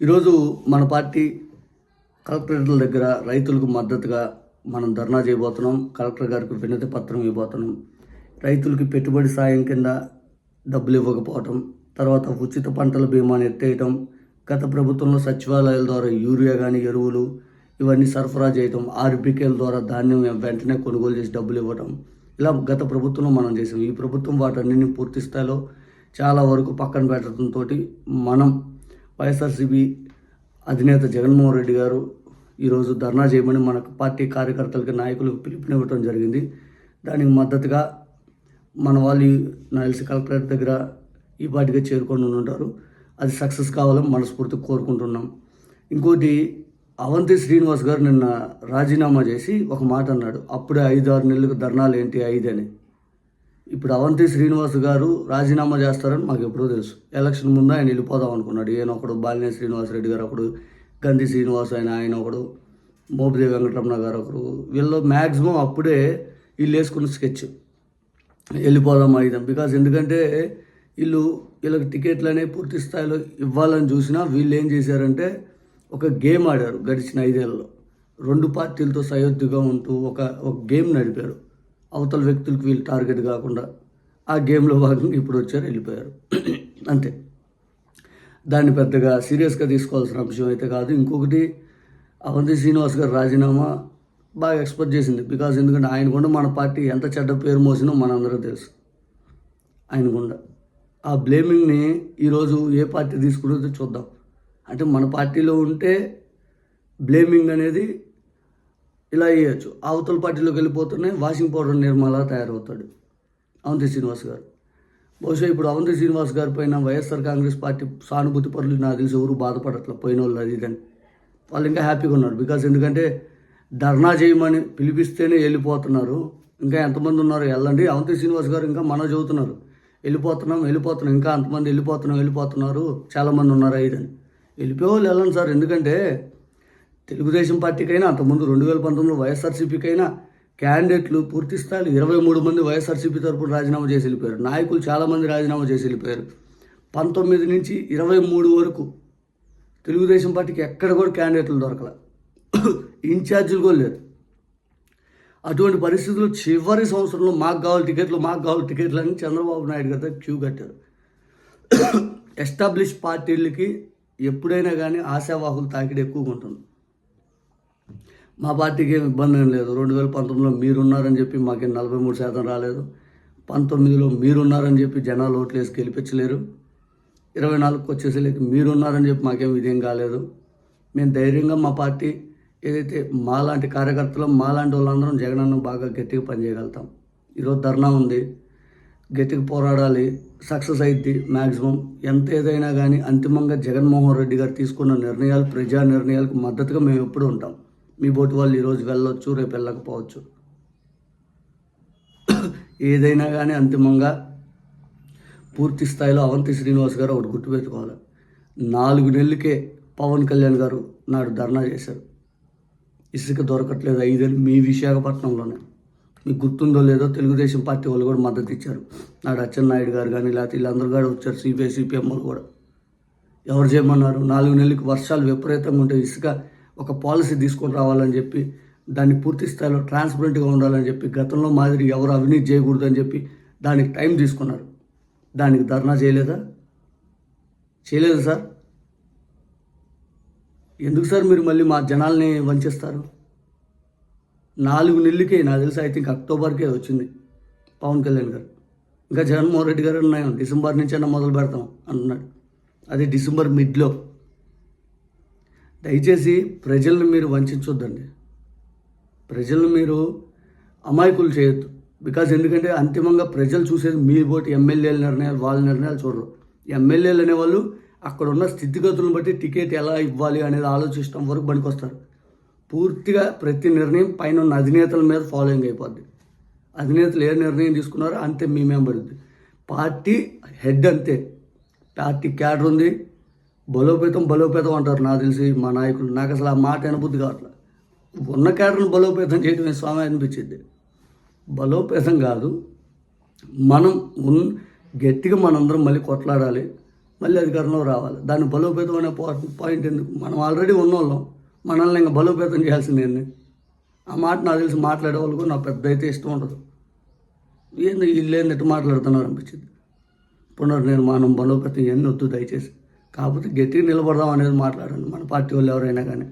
ఈరోజు మన పార్టీ కలెక్టరేట్ల దగ్గర రైతులకు మద్దతుగా మనం ధర్నా చేయబోతున్నాం. కలెక్టర్ గారికి వినతి పత్రం ఇవ్వబోతున్నాం. రైతులకి పెట్టుబడి సాయం కింద డబ్బులు ఇవ్వకపోవటం తర్వాత ఉచిత పంటల బీమాను ఎత్తేయటం గత ప్రభుత్వంలో సచివాలయాల ద్వారా యూరియా కానీ ఎరువులు ఇవన్నీ సరఫరా చేయటం ఆర్బికేల ద్వారా ధాన్యం వెంటనే కొనుగోలు చేసి డబ్బులు ఇవ్వటం ఇలా గత ప్రభుత్వంలో మనం చేసాం ఈ ప్రభుత్వం వాటన్నిటిని పూర్తి స్థాయిలో చాలా వరకు పక్కన పెట్టడంతో మనం వైఎస్ఆర్సీపీ అధినేత జగన్మోహన్ రెడ్డి గారు ఈరోజు ధర్నా చేయమని మన పార్టీ కార్యకర్తలకి నాయకులకు పిలుపునివ్వటం జరిగింది. దానికి మద్దతుగా మన వాళ్ళు నల్సి కలెక్టర్ కలెక్టరేట్ దగ్గర ఈ పాటిగా చేరుకొని ఉంటారు అది సక్సెస్ కావాలని మనస్ఫూర్తిగా కోరుకుంటున్నాం. ఇంకోటి అవంతి శ్రీనివాస్ గారు నిన్న రాజీనామా చేసి ఒక మాట అన్నాడు. అప్పుడే ఐదు ఆరు నెలలకు ధర్నాలు ఏంటి ఐదు అని. ఇప్పుడు అవంతి శ్రీనివాస్ గారు రాజీనామా చేస్తారని మాకు ఎప్పుడో తెలుసు. ఎలక్షన్ ముందు ఆయన వెళ్ళిపోదాం అనుకున్నాడు. ఈయన ఒకడు బాలినే శ్రీనివాస్ రెడ్డి గారు ఒకడు గంధి శ్రీనివాస్ ఆయన ఆయన ఒకడు మోపిదేవి వెంకటరమణ గారు ఒకరు. వీళ్ళు మ్యాక్సిమం అప్పుడే వీళ్ళు వేసుకున్న స్కెచ్. వెళ్ళిపోదాం అయిదాం బికాజ్ ఎందుకంటే వీళ్ళు వీళ్ళకి టికెట్లు అనేవి పూర్తి స్థాయిలో ఇవ్వాలని చూసినా వీళ్ళు ఏం చేశారంటే ఒక గేమ్ ఆడారు గడిచిన ఐదేళ్ళలో. రెండు పార్టీలతో సయోధ్యగా ఉంటూ ఒక ఒక గేమ్ నడిపారు. అవతల వ్యక్తులకు వీళ్ళు టార్గెట్ కాకుండా ఆ గేమ్లో భాగంగా ఇప్పుడు వచ్చారు వెళ్ళిపోయారు. అంతే. దాన్ని పెద్దగా సీరియస్గా తీసుకోవాల్సిన అంశం అయితే కాదు. ఇంకొకటి అవంతి శ్రీనివాస్ గారు రాజీనామా బాగా ఎక్స్పెక్ట్ చేసింది. బికాజ్ ఎందుకంటే ఆయన కూడా మన పార్టీ ఎంత చెడ్డ పేరు మోసినో మనందరూ తెలుసు. ఆయన కూడా ఆ బ్లేమింగ్ని ఈరోజు ఏ పార్టీ తీసుకుంటుందో చూద్దాం. అంటే మన పార్టీలో ఉంటే బ్లేమింగ్ అనేది ఇలా వేయచ్చు. అవతల పార్టీలోకి వెళ్ళిపోతూనే వాషింగ్ పౌడర్ నిర్మలా తయారవుతాడు. అవంతి శ్రీనివాస్ గారు. బహుశా ఇప్పుడు అవంతి శ్రీనివాస్ గారి పైన వైఎస్ఆర్ కాంగ్రెస్ పార్టీ సానుభూతి పరులు నాకు తెలిసి ఎవరు బాధపడట్లే పోయిన వాళ్ళు అది ఇదని. వాళ్ళు ఇంకా హ్యాపీగా ఉన్నారు. బికాజ్ ఎందుకంటే ధర్నా చేయమని పిలిపిస్తేనే వెళ్ళిపోతున్నారు. ఇంకా ఎంతమంది ఉన్నారు వెళ్ళండి. అవంతి శ్రీనివాస్ గారు ఇంకా మనం చదువుతున్నారు వెళ్ళిపోతున్నాం వెళ్ళిపోతున్నాం. ఇంకా అంతమంది వెళ్ళిపోతున్నాం వెళ్ళిపోతున్నారు. చాలామంది ఉన్నారు ఇదని వెళ్ళిపోయే వాళ్ళు వెళ్ళండి సార్. ఎందుకంటే తెలుగుదేశం పార్టీకైనా అంతకుముందు రెండు వేల పంతొమ్మిదిలో వైఎస్ఆర్సీపీకైనా క్యాండిడేట్లు పూర్తి స్థాయిలో ఇరవై మూడు మంది వైఎస్ఆర్సీపీ తరపున రాజీనామా చేసి వెళ్ళిపోయారు. నాయకులు చాలామంది రాజీనామా చేసి వెళ్ళిపోయారు. పంతొమ్మిది నుంచి ఇరవై మూడు వరకు తెలుగుదేశం పార్టీకి ఎక్కడ కూడా క్యాండిడేట్లు దొరకల. ఇన్ఛార్జీలు కూడా లేరు. అటువంటి పరిస్థితుల్లో చివరి సంవత్సరంలో మాకు కావాలి టికెట్లు మాకు కావాలి టికెట్లు అని చంద్రబాబు నాయుడు గారు క్యూ కట్టారు. ఎస్టాబ్లిష్ పార్టీలకి ఎప్పుడైనా కానీ ఆశావాహులు తాకిడి ఎక్కువగా ఉంటుంది. మా పార్టీకి ఏం ఇబ్బంది ఏం లేదు. రెండు వేల పంతొమ్మిదిలో మీరున్నారని చెప్పి మాకేం నలభై మూడు శాతం రాలేదు. పంతొమ్మిదిలో మీరున్నారని చెప్పి జనాలు ఓట్లు వేసి గెలిపించలేరు. ఇరవై నాలుగుకి వచ్చేసరికి మీరున్నారని చెప్పి మాకేం ఇదేం కాలేదు. మేము ధైర్యంగా మా పార్టీ ఏదైతే మాలాంటి కార్యకర్తలు మాలాంటి వాళ్ళందరం జగనన్న బాగా గట్టిగా పనిచేయగలుగుతాం. ఈరోజు ధర్నా ఉంది. గట్టిగా పోరాడాలి. సక్సెస్ అయింది మ్యాక్సిమం ఎంత ఏదైనా కానీ అంతిమంగా జగన్మోహన్ రెడ్డి గారు తీసుకున్న నిర్ణయాలు ప్రజా నిర్ణయాలకు మద్దతుగా మేము ఎప్పుడు ఉంటాం. మీ బోటు వాళ్ళు ఈరోజు వెళ్ళొచ్చు రేపు వెళ్ళకపోవచ్చు. ఏదైనా కానీ అంతిమంగా పూర్తి స్థాయిలో అవంతి శ్రీనివాస్ గారు ఒకటి గుర్తుపెట్టుకోవాలి నాలుగు నెలలకే పవన్ కళ్యాణ్ గారు నాడు ధర్నా చేశారు. ఇసుక దొరకట్లేదు ఐదేళ్ళు మీ విశాఖపట్నంలోనే. మీకు గుర్తుందో లేదో తెలుగుదేశం పార్టీ వాళ్ళు కూడా మద్దతు ఇచ్చారు. నాడు అచ్చెన్నాయుడు గారు కానీ లేకపోతే వీళ్ళందరూ కూడా వచ్చారు సిపిఐ సిపిఎం వాళ్ళు కూడా. ఎవరు చేయమన్నారు? నాలుగు నెలలకు వర్షాలు విపరీతంగా ఉంటే ఇసుక ఒక పాలసీ తీసుకొని రావాలని చెప్పి దాన్ని పూర్తి స్థాయిలో ట్రాన్స్పరెంట్గా ఉండాలని చెప్పి గతంలో మాదిరి ఎవరు అవినీతి చేయకూడదని చెప్పి దానికి టైం తీసుకున్నారు. దానికి ధర్నా చేయలేదా? చేయలేదు సార్? ఎందుకు సార్ మీరు మళ్ళీ మా జనాల్ని వంచేస్తారు? నాలుగు నెలలకే నాకు తెలిసి ఐ థింక్ అక్టోబర్కే వచ్చింది పవన్ కళ్యాణ్ గారు. ఇంకా జగన్మోహన్ రెడ్డి గారు ఉన్నాయో డిసెంబర్ నుంచైనా మొదలు పెడతాం అంటున్నాడు అది డిసెంబర్ మిడ్లో. దయచేసి ప్రజల్ని మీరు వంచొద్దండి ప్రజలను మీరు అమాయకులు చేయొద్దు. బికాజ్ ఎందుకంటే అంతిమంగా ప్రజలు చూసేది మీ ఓటు ఎమ్మెల్యేల నిర్ణయాలు వాళ్ళ నిర్ణయాలు చూడరు. ఎమ్మెల్యేలు అనేవాళ్ళు అక్కడ ఉన్న స్థితిగతులను బట్టి టికెట్ ఎలా ఇవ్వాలి అనేది ఆలోచిస్తాం వరకు పనికొస్తారు. పూర్తిగా ప్రతి నిర్ణయం పైన ఉన్న అధినేతల మీద ఫాలోయింగ్ అయిపోద్ది. అధినేతలు ఏ నిర్ణయం తీసుకున్నారో అంతే మీ పడుద్ది పార్టీ హెడ్ అంతే. పార్టీ క్యాడర్ ఉంది బలోపేతం బలోపేతం అంటారు. నాకు తెలిసి మా నాయకులు. నాకు అసలు ఆ మాట వినబుద్ధి కావట్లేదు ఉన్న కేటర్ను బలోపేతం చేయడమే స్వామి అనిపించింది. బలోపేతం కాదు. మనం ఉన్ గట్టిగా మనందరం మళ్ళీ కొట్లాడాలి. మళ్ళీ అధికారంలో రావాలి. దాన్ని బలోపేతం అనే పాయింట్ ఎందుకు? మనం ఆల్రెడీ ఉన్నోళ్ళం. మనల్ని ఇంకా బలోపేతం చేయాల్సిందేంది ఆ మాట నాకు తెలిసి మాట్లాడే వాళ్ళకు నాకు పెద్ద అయితే ఇష్టం ఉండదు. ఏంది వీళ్ళు ఏంది మాట్లాడుతున్నారు అనిపించింది. పునర్నిర్మాణం బలోపేతం ఎన్ని వద్దు దయచేసి. కాకపోతే గట్టిగా నిలబడదాం అనేది మాట్లాడండి. మన పార్టీ వాళ్ళు ఎవరైనా కానీ.